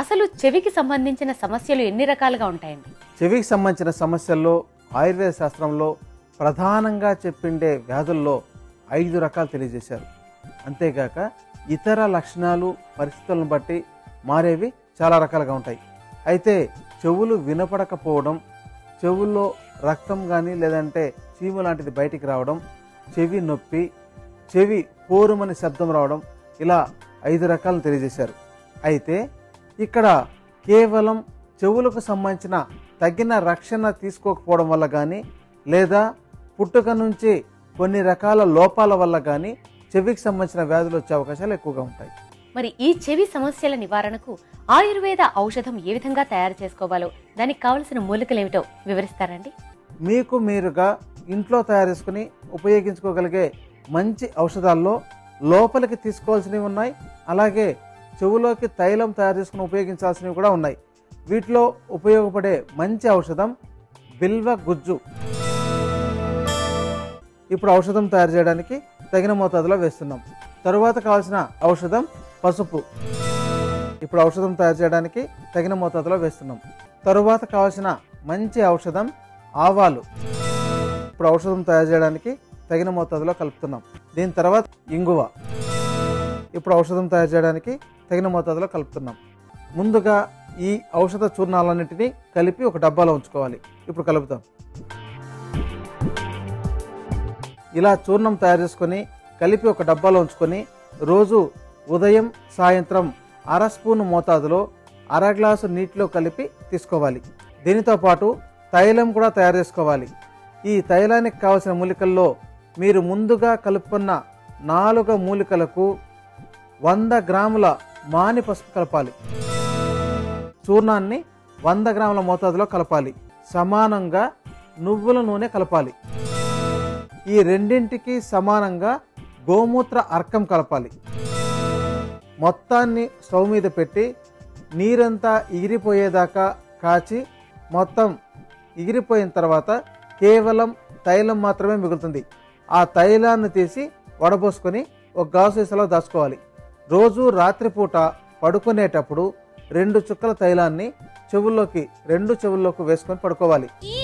అసలు చెవికి సంబంధించిన సమస్యలు ఎన్ని రకాలుగా ఉంటాయండి? చెవికి సంబంధించిన సమస్యల్లో ఆయుర్వేద శాస్త్రంలో ప్రధానంగా చెప్పిండే వ్యాధుల్లో ఐదు రకాలు తెలియజేశారు. అంతేగాక ఇతర లక్షణాలు పరిస్థితులను బట్టి మారేవి చాలా రకాలుగా ఉంటాయి. అయితే చెవులు వినపడకపోవడం చెవుల్లో రక్తం కానీ లేదంటే చీము లాంటిది బయటికి రావడం చెవి నొప్పి చెవి పోరుమని శబ్దం రావడం ఇలా ఐదు రకాలను తెలియజేశారు. అయితే ఇక్కడ కేవలం చెవులకు సంబంధించిన తగిన రక్షణ తీసుకోకపోవడం వల్ల కానీ లేదా పుట్టుక నుంచి కొన్ని రకాల లోపాల వల్ల కానీ చెవికి సంబంధించిన వ్యాధులు వచ్చే అవకాశాలు ఎక్కువగా ఉంటాయి. మరి ఈ చెవి సమస్యల నివారణకు ఆయుర్వేద ఔషధం ఏ విధంగా తయారు చేసుకోవాలో దానికి కావలసిన మూలికలు ఏమిటో వివరిస్తారండి? మీకు మీరుగా ఇంట్లో తయారు చేసుకుని ఉపయోగించుకోగలిగే మంచి ఔషధాల్లో లోపలికి తీసుకోవాల్సినవి ఉన్నాయి. అలాగే చెవులోకి తైలం తయారు చేసుకుని ఉపయోగించాల్సినవి కూడా ఉన్నాయి. వీటిలో ఉపయోగపడే మంచి ఔషధం బిల్వ గుజ్జు. ఇప్పుడు ఔషధం తయారు చేయడానికి తగిన మోతాదులో వేస్తున్నాం. తరువాత కావాల్సిన ఔషధం పసుపు. ఇప్పుడు ఔషధం తయారు చేయడానికి తగిన మోతాదులో వేస్తున్నాం. తరువాత కావాల్సిన మంచి ఔషధం ఆవాలు. ఇప్పుడు ఔషధం తయారు చేయడానికి తగిన మోతాదులో కలుపుతున్నాం. దీని తర్వాత ఇంగువ. ఇప్పుడు ఔషధం తయారు చేయడానికి తగిన మోతాదులో కలుపుతున్నాం. ముందుగా ఈ ఔషధ చూర్ణాలన్నింటినీ కలిపి ఒక డబ్బాలో ఉంచుకోవాలి. ఇప్పుడు కలుపుతాం. ఇలా చూర్ణం తయారు చేసుకొని కలిపి ఒక డబ్బాలో ఉంచుకొని రోజు ఉదయం సాయంత్రం అర స్పూన్ మోతాదులో అర గ్లాసు నీటిలో కలిపి తీసుకోవాలి. దీనితో పాటు తైలం కూడా తయారు చేసుకోవాలి. ఈ తైలానికి కావలసిన మూలికల్లో మీరు ముందుగా కలుపుకున్న నాలుగు మూలికలకు వంద గ్రాముల మాని పసుపు కలపాలి. చూర్ణాన్ని వంద గ్రాముల మోతాదులో కలపాలి. సమానంగా నువ్వుల నూనె కలపాలి. ఈ రెండింటికి సమానంగా గోమూత్ర అర్కం కలపాలి. మొత్తాన్ని స్టవ్ మీద పెట్టి నీరంతా ఎగిరిపోయేదాకా కాచి మొత్తం ఎగిరిపోయిన తర్వాత కేవలం తైలం మాత్రమే మిగులుతుంది. ఆ తైలాన్ని తీసి వడబోసుకొని ఒక గాసు దాచుకోవాలి. రోజు రాత్రిపూట పడుకునేటప్పుడు రెండు చుక్కల తైలాన్ని చెవుల్లోకి రెండు చెవుల్లోకి వేసుకొని పడుకోవాలి. ఈ